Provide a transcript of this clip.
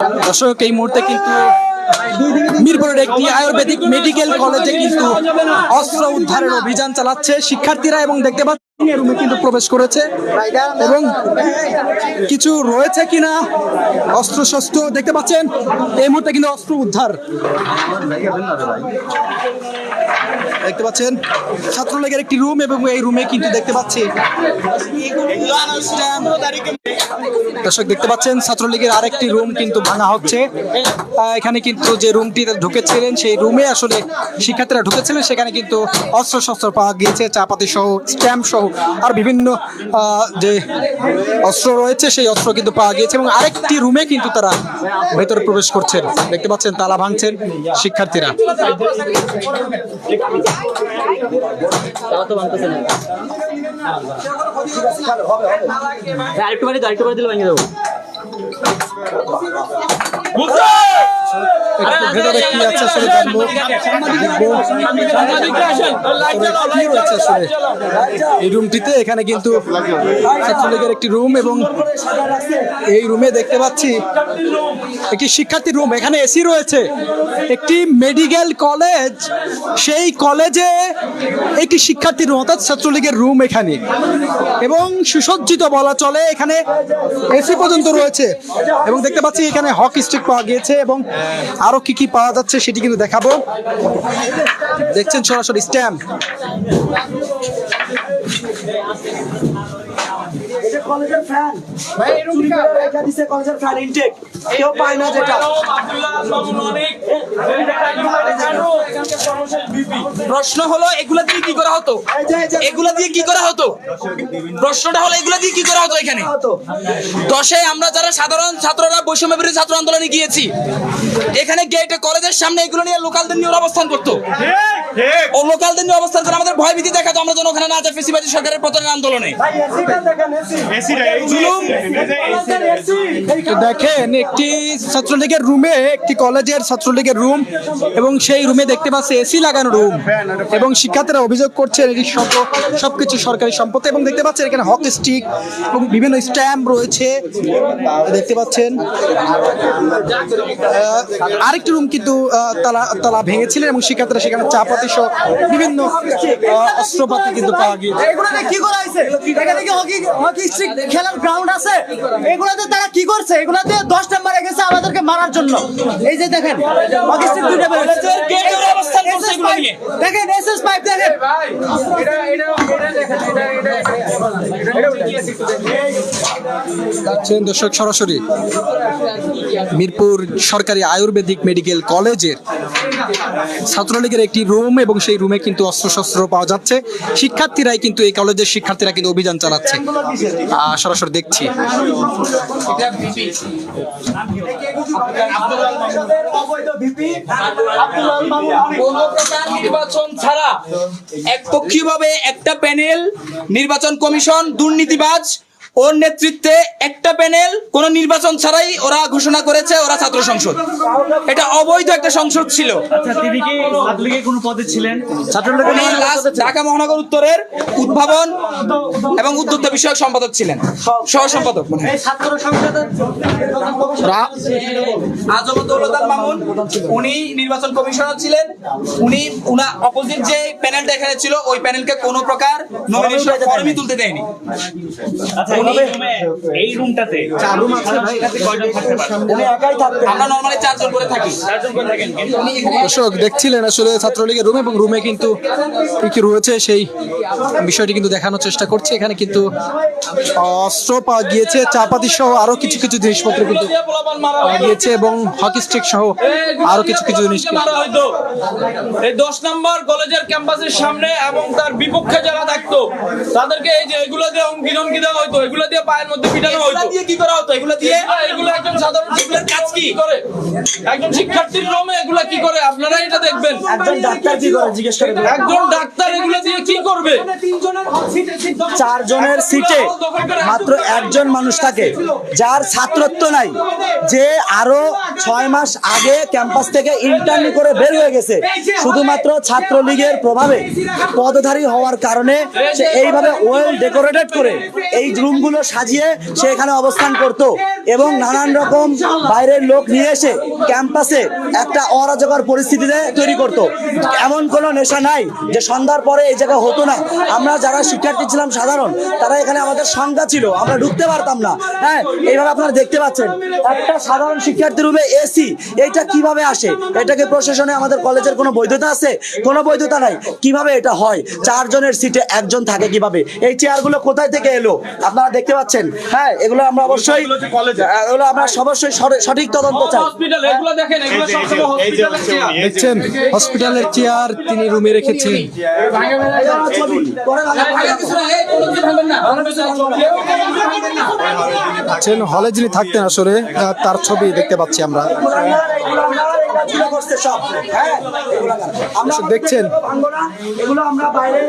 দর্শক, এই মুহূর্তে কিন্তু মিরপুরের একটি আয়ুর্বেদিক মেডিকেল কলেজে কিন্তু অস্ত্র উদ্ধারের অভিযান চালাচ্ছে শিক্ষার্থীরা এবং দেখতে পাচ্ছেন রুমে কিন্তু প্রবেশ করেছে এবং কিছু রয়েছে কিনা অস্ত্র শস্ত্র দেখতে পাচ্ছেন। এই মুহূর্তে কিন্তু অস্ত্র উদ্ধার। দেখতে পাচ্ছেন। ছাত্রলীগের একটি রুম এবং এই রুমে কিন্তু দেখতে পাচ্ছি দর্শক দেখতে পাচ্ছেন, ছাত্রলীগের আরেকটি রুম কিন্তু ভাঙা হচ্ছে। এখানে কিন্তু যে রুমটিতে ঢুকেছিলেন, সেই রুমে আসলে শিক্ষার্থীরা ঢুকেছিলেন, সেখানে কিন্তু অস্ত্র শস্ত্র পাওয়া গিয়েছে, চাপাতি সহ স্ট্যাম্প সহ, আর বিভিন্ন যে অস্ত্র রয়েছে, সেই অস্ত্র কিন্তু পাওয়া গিয়েছে এবং আরেকটি রুমে কিন্তু তারা ভেতরে প্রবেশ করছেন। দেখতে পাচ্ছেন, তালা ভাঙছেন শিক্ষার্থীরা। আরেকটু বাড়ি আরেকটু বাড়ি দিলে ভেঙে দেবো একটু ভেতরে কি আছে আসলে জানব কি রয়েছে আসলে এই রুমটিতে এখানে কিন্তু ছাত্রলীগের একটি রুম এবং এই রুমে দেখতে পাচ্ছি একটি শিক্ষার্থী রুম এখানে এসি রয়েছে একটি মেডিকেল কলেজ সেই কলেজে একটি শিক্ষার্থী রুম অর্থাৎ ছাত্রলীগের রুম এখানে এবং সুসজ্জিত বলা চলে এখানে এসি পর্যন্ত রয়েছে এবং দেখতে পাচ্ছি এখানে হকি স্টিক পাওয়া গিয়েছে এবং আরও কি কি পাওয়া যাচ্ছে সেটি কিন্তু দেখাবো। দেখছেন সরাসরি স্ট্যাম্প। কলেজের ফ্যান চুরি করে রেখে দিছে কলেজের ফ্যান ইনটেক কেউ পায় না যেটা। প্রশ্ন হলো এগুলা দিয়ে কি করা হতো? এগুলা দিয়ে কি করা হতো? প্রশ্নটা হলো এগুলা দিয়ে কি করা হতো এখানে? দশে আমরা যারা সাধারণ ছাত্ররা বৈষম্য বিরোধী ছাত্র আন্দোলনে গিয়েছি এখানে গেটে কলেজের সামনে এগুলো নিয়ে লোকালদের নিয়ে ওরা অবস্থান করতো। ও লোকাল দিন অবস্থান করে আমাদের ভয় ভীতি দেখাতো আমরা যেন ওখানে না যাই ফেসিবাদী সরকারের পতনের আন্দোলনে। ভাই এসিটা দেখেন এসি। জুলুম এসি তো দেখেন, একটি ছাত্রলীগের রুমে, একটি কলেজের ছাত্রলীগের রুম, এবং সেই রুমে দেখতে পাচ্ছে এসি লাগানো রুম, এবং শিক্ষার্থীরা অভিযোগ সব সবকিছু সরকারি সম্পত্তি, এবং দেখতে পাচ্ছেন এখানে হক স্টিক, এবং বিভিন্ন স্ট্যাম্প রয়েছে। দেখতে পাচ্ছেন আরেকটি রুম কিন্তু তালা তালা ভেঙেছিলেন এবং শিক্ষার্থীরা সেখানে চাপাতি সহ বিভিন্ন অস্ত্রপাতি কিন্তু পাওয়া গিয়েছে। কি করা হয়েছে? এখানে কি হকি হকি স্টিক খেলার গ্রাউন্ড আছে? এগুলোতে তারা কি করছে? এগুলোতে দশ মারা গেছে আমাদেরকে মারার জন্য এই যে দেখেন দুইটা এগুলো দেখেন এসএস পাইপ দেখেন দর্শক সরাসরি মিরপুর সরকারি আয়ুর্বেদিক মেডিকেল কলেজের ছাত্রলীগের একটি রুম এবং সেই রুমে কিন্তু অস্ত্রশস্ত্র পাওয়া যাচ্ছে। শিক্ষার্থীরাই কিন্তু এই কলেজের শিক্ষার্থীরা কিন্তু অভিযান চালাচ্ছে। সরাসরি দেখছি। নির্বাচন ছাড়া একপক্ষীয়ভাবে একটা প্যানেল, নির্বাচন কমিশন, দুর্নীতিবাজ ওর নেতৃত্বে একটা প্যানেল কোন নির্বাচন ছাড়াই ওরা ঘোষণা করেছে ওরা ছাত্র সংসদ। এটা অবৈধ একটা সংসদ ছিল। আচ্ছা ঢাকা মহানগর উত্তরের উদ্ভাবন এবং উদ্যোক্তা বিষয়ক সম্পাদক ছিলেন। সহ সম্পাদক মনে হয়। মামুন উনি নির্বাচন কমিশনার ছিলেন। উনি উনা অপোজিট যে প্যানেলটা এখানে ছিল ওই প্যানেলকে কোনো প্রকার নমিনেশন ফর্মই তুলতে দেয়নি। আচ্ছা এই রুমে এই রুমটাতে শিক্ষার্থী কয়জন থাকতে পারে উনি একাই থাকতেন আমরা নর্মালি চারজন করে থাকি। চারজন করে থাকেন কিন্তু। দর্শক দেখছিলেন আসলে ছাত্রলীগের রুম এবং রুমে কিন্তু কি কি রয়েছে সেই বিষয়টি কিন্তু দেখানোর চেষ্টা করছে। এখানে কিন্তু অস্ত্র পাওয়া গিয়েছে চাপাতি সহ আরও কিছু কিছু জিনিসপত্র কিন্তু পাওয়া গিয়েছে এবং হকি স্টিক সহ আরও কিছু কিছু জিনিস এই দশ নম্বর কলেজের ক্যাম্পাসের সামনে এবং তার বিপক্ষে যারা থাকতো তাদেরকে এই যে এগুলো দিয়ে হুমকি ধমকি দেওয়া হইতো এগুলো দিয়ে পায়ের মধ্যে পিটানো এগুলা দিয়ে কি করা হতো? এগুলো দিয়ে? এগুলো- একজন সাধারণ শিক্ষার্থীর কাজ কি করে? একজন শিক্ষার্থীর রোমে এগুলা কি করে? আপনারা এটা দেখবেন। একজন ডাক্তার কি করে? জিজ্ঞেস করে। একজন ডাক্তার এগুলো দিয়ে করবে? চারজনের সিটে মাত্র একজন মানুষ থাকে যার ছাত্রত্ব নাই যে আরও ছয় মাস আগে ক্যাম্পাস থেকে ইন্টার্নি করে বের হয়ে গেছে। শুধুমাত্র ছাত্রলীগের প্রভাবে পদধারী হওয়ার কারণে সে এইভাবে ওয়েল ডেকোরেটেড করে এই রুম রুমগুলো সাজিয়ে সে এখানে অবস্থান করত এবং নানান রকম বাইরের লোক নিয়ে এসে ক্যাম্পাসে একটা অরাজকর পরিস্থিতিতে তৈরি করত। এমন কোনো নেশা নাই যে সন্ধ্যার পরে এই জায়গা হতো না। আমরা যারা শিক্ষার্থী ছিলাম সাধারণ তারা এখানে আমাদের সংখ্যা ছিল আমরা ঢুকতে পারতাম না। হ্যাঁ এইভাবে আপনারা দেখতে পাচ্ছেন। একটা সাধারণ শিক্ষার্থী রুমে এসি এইটা কীভাবে আসে? এটাকে প্রশাসনে আমাদের কলেজের কোনো বৈধতা আছে? কোনো বৈধতা নাই। কীভাবে এটা হয়? চারজনের সিটে একজন থাকে কীভাবে? এই চেয়ারগুলো কোথায় থেকে এলো? আপনারা দেখতে পাচ্ছেন। হ্যাঁ এগুলো আমরা অবশ্যই এগুলো আমরা অবশ্যই সঠিক- তদন্ত চাই। হসপিটাল এগুলো দেখেন এগুলো সবসময় হসপিটালের চেয়ার। দেখছেন? হসপিটালের চেয়ার তিনি রুমে রেখেছেন। হলে যিনি থাকতেন আসলে তার ছবি দেখতে পাচ্ছি আমরা। করছে সব হ্যাঁ এগুলো আমরা দেখছেন। এগুলো আমরা বাইরে